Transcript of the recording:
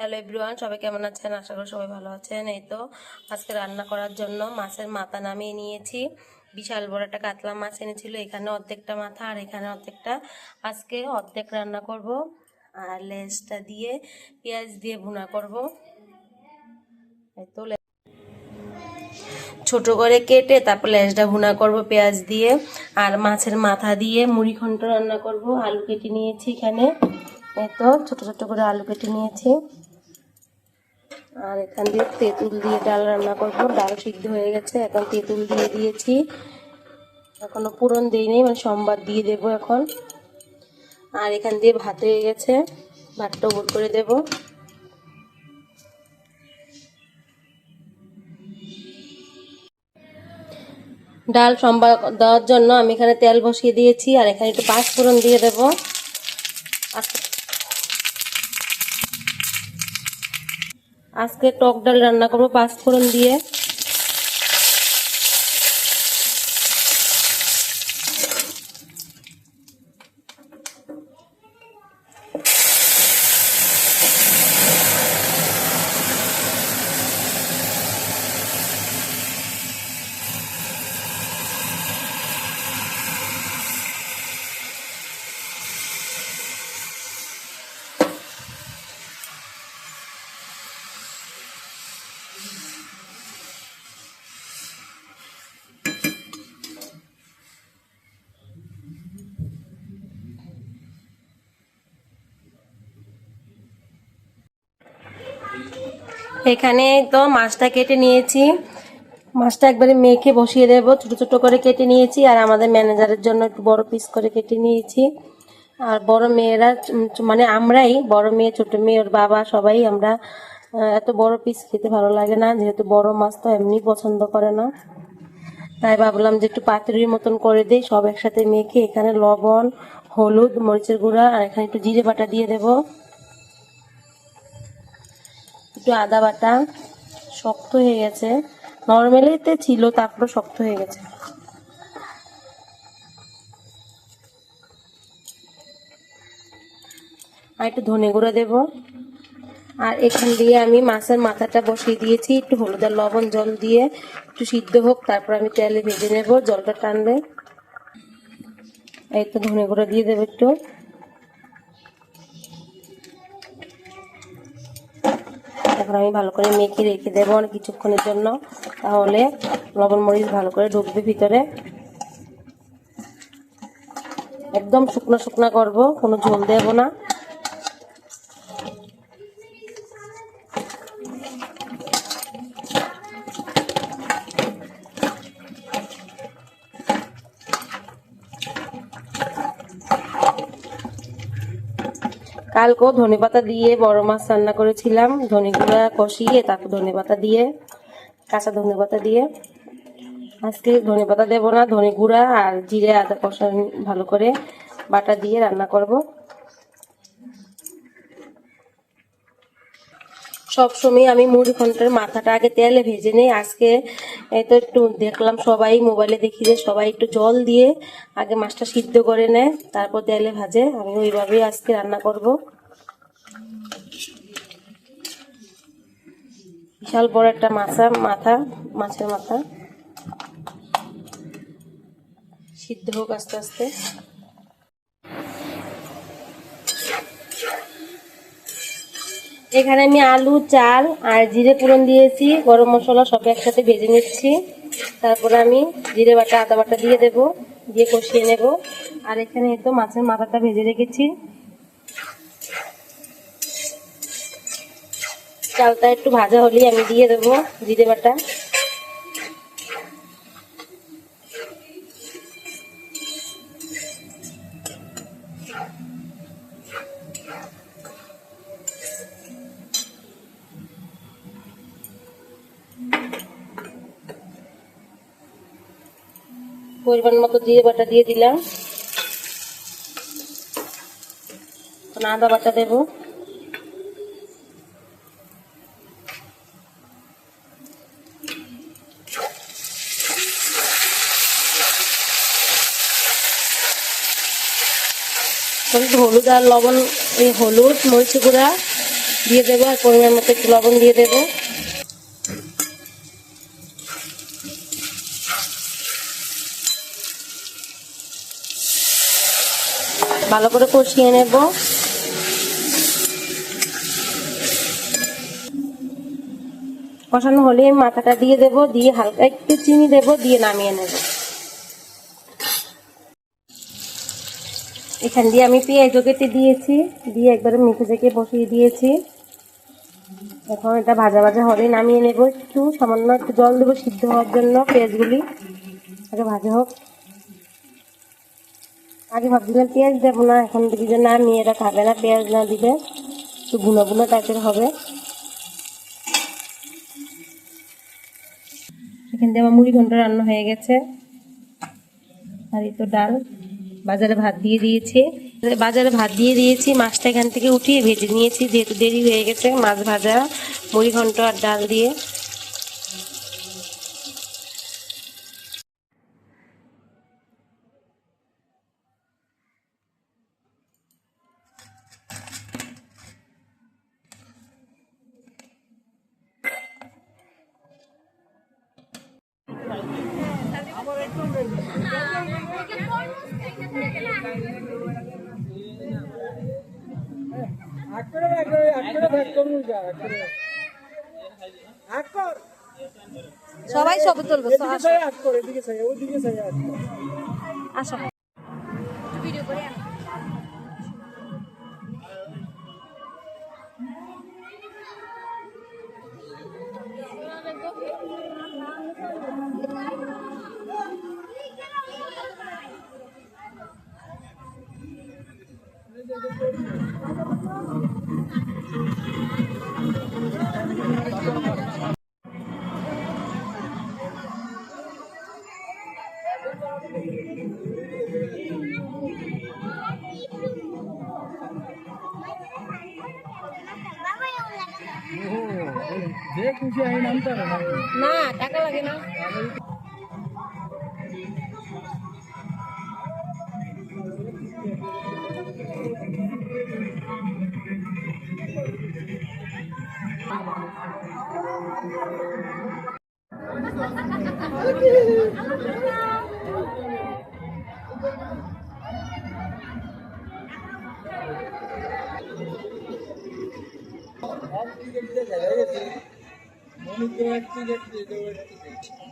Hello everyone সবাই কেমন আছেন? আশা করি সবাই ভালো আছেন। এই তো, আজকে রান্না করার জন্য মাছের মাথা নামিয়ে নিয়েছি। বিশাল বড় একটা কাতলা মাছ এনেছিল, এখানে অর্ধেকটা মাথা আর এখানে অর্ধেকটা। আজকে অর্ধেক রান্না করব আর লেজটা দিয়ে পেঁয়াজ দিয়ে ভুনা করব। এই তো ছোট করে কেটে তারপর লেজটা ভুনা করব পেঁয়াজ দিয়ে। আর মাছের মাথা দিয়ে মুড়ি ঘন্ট রান্না করব। আলু কেটে নিয়েছি এখানে। এই তো, ছোট ছোট করে আলু কেটে নিয়েছি। আর এখান দিয়ে তেঁতুল দিয়ে ডাল রান্না করব। ডাল সিদ্ধ হয়ে গেছে, এখন তেঁতুল দিয়ে দিয়েছি। এখনও পুরন দিই নেই মানে সোমবার দিয়ে দেব এখন। আর এখান দিয়ে ভাত হয়ে গেছে ভাতটা উপর করে দেব। ডাল সম্বার দেওয়ার জন্য আমি এখানে তেল বসিয়ে দিয়েছি, আর এখানে একটু পাঁচ ফোড়ন দিয়ে দেবো। আজকে আজকে টক ডাল রান্না করব পাঁচ ফোড়ন দিয়ে। এখানে তো মাছটা কেটে নিয়েছি। মাছটা একবারে মেখে বসিয়ে দেব। ছোট ছোট করে কেটে নিয়েছি আর আমাদের ম্যানেজারের জন্য একটু বড় পিস করে কেটে নিয়েছি। আর বড় মেয়েরা মানে আমরাই, বড় মেয়ে, ছোট মেয়ে, ওর বাবা, সবাই আমরা এত বড় পিস খেতে ভালো লাগে না। যেহেতু বড় মাছ তো এমনি পছন্দ করে না। তাই ভাবলাম যে একটু পাতুরির মতন করে দিই, সব একসাথে মেখে এখানে লবণ, হলুদ, মরিচের গুঁড়া আর এখানে একটু জিরে বাটা দিয়ে দেবো। একটু আদা বাটা শক্ত হয়ে গেছে। নর্মালিতে ছিল, তারপরে শক্ত হয়ে গেছে। আর একটু ধনে গুঁড়ো দেব। আর এখান দিয়ে আমি মাছের মাথাটা বসিয়ে দিয়েছি, একটু হলুদ আর লবণ জল দিয়ে। একটু সিদ্ধ হোক, তারপর আমি তেলে ভেজে নেব, জলটা টানবে। এই তো ধনে গুঁড়ো দিয়ে দেবো একটু। এখন আমি ভালো করে মেখে রেখে দেবো অনেক কিছুক্ষণের জন্য। তাহলে লবণ মরিচ ভালো করে ঢুকবে ভিতরে। একদম শুকনো শুকনো করব, কোনো ঝোল দেব না। কালকেও ধনে পাতা দিয়ে বড় মাছ রান্না করেছিলাম। ধনে গুঁড়া কষিয়ে তারপর ধনে পাতা দিয়ে, কাঁচা ধনে পাতা দিয়ে। আজকে ধনে পাতা দেবো না ধনে গুঁড়া আর জিরে আদা কষা ভালো করে বাটা দিয়ে রান্না করব। সব সময় আমি মুড়ি ঘণ্টার মাথাটা আগে তেলে ভেজে নিই। আজকে এই তো একটু দেখলাম সবাই মোবাইলে দেখি যে সবাই একটু জল দিয়ে আগে মাছটা সিদ্ধ করে নেয়, তারপর দেয়ালে ভাজে। আমি ওইভাবেই আজকে রান্না করব। বিশাল বড় একটা মাছা, মাথা, মাছের মাথা। সিদ্ধ হোক আস্তে আস্তে। এখানে আমি আলু, চাল আর জিরে পুরন দিয়েছি। গরম মশলা সব একসাথে ভেজে নিচ্ছি। তারপরে আমি জিরে বাটা, আদা বাটা দিয়ে দেব, দিয়ে কষিয়ে নেব। আর এখানে তো মাছের মাথাটা ভেজে রেখেছি। চালটা একটু ভাজা হলেই আমি দিয়ে দেবো জিরে বাটা। পরিমাণ মতো দিয়ে বাটা দিয়ে দিলাম। আদা বাটা দেব। হলুদ আর লবণ, এই হলুদ মরিচ গুঁড়া দিয়ে দেবো, আর পরিমাণ মতো একটু লবণ দিয়ে দেবো। ভালো করে কষিয়ে নেব। কষানো হলে মাথাটা দিয়ে দেব, দিয়ে হালকা একটু চিনি দেব, দিয়ে নামিয়ে নেব। এখান দিয়ে আমি পেঁয়াজও কেটে দিয়েছি, দিয়ে একবারে মেখে চেখে বসিয়ে দিয়েছি। এখন এটা ভাজা ভাজা হলে নামিয়ে নেব। একটু সামান্য একটু জল দেবো সিদ্ধ হওয়ার জন্য পেঁয়াজগুলি। ভাজা হোক। আগে ভাবছিলাম পেঁয়াজ দেবো না এখন দেখি যে না মেয়েরা খাবে না, পেঁয়াজ না দিলে একটু বুনো বুনো টাইপের হবে। এখান দিয়ে আমার মুড়ি ঘণ্টা রান্না হয়ে গেছে। আর এই তো ডাল। বাজারে ভাত দিয়ে দিয়েছি। বাজারে ভাত দিয়ে দিয়েছি, মাছটা এখান থেকে উঠিয়ে ভেজে নিয়েছি, যেহেতু দেরি হয়ে গেছে, মাছ ভাজা, মুড়ি ঘন্ট আর ডাল দিয়ে। అక్కడ అక్కడ అక్కడ పెట్టుకోము అక్కడ అక్కడ সবাই ছবি তুলবে আসো ভিডিও করে না টাকা লাগে না মনুগ্রহ একটি দেখছি দেওয়ার একটি দেখছি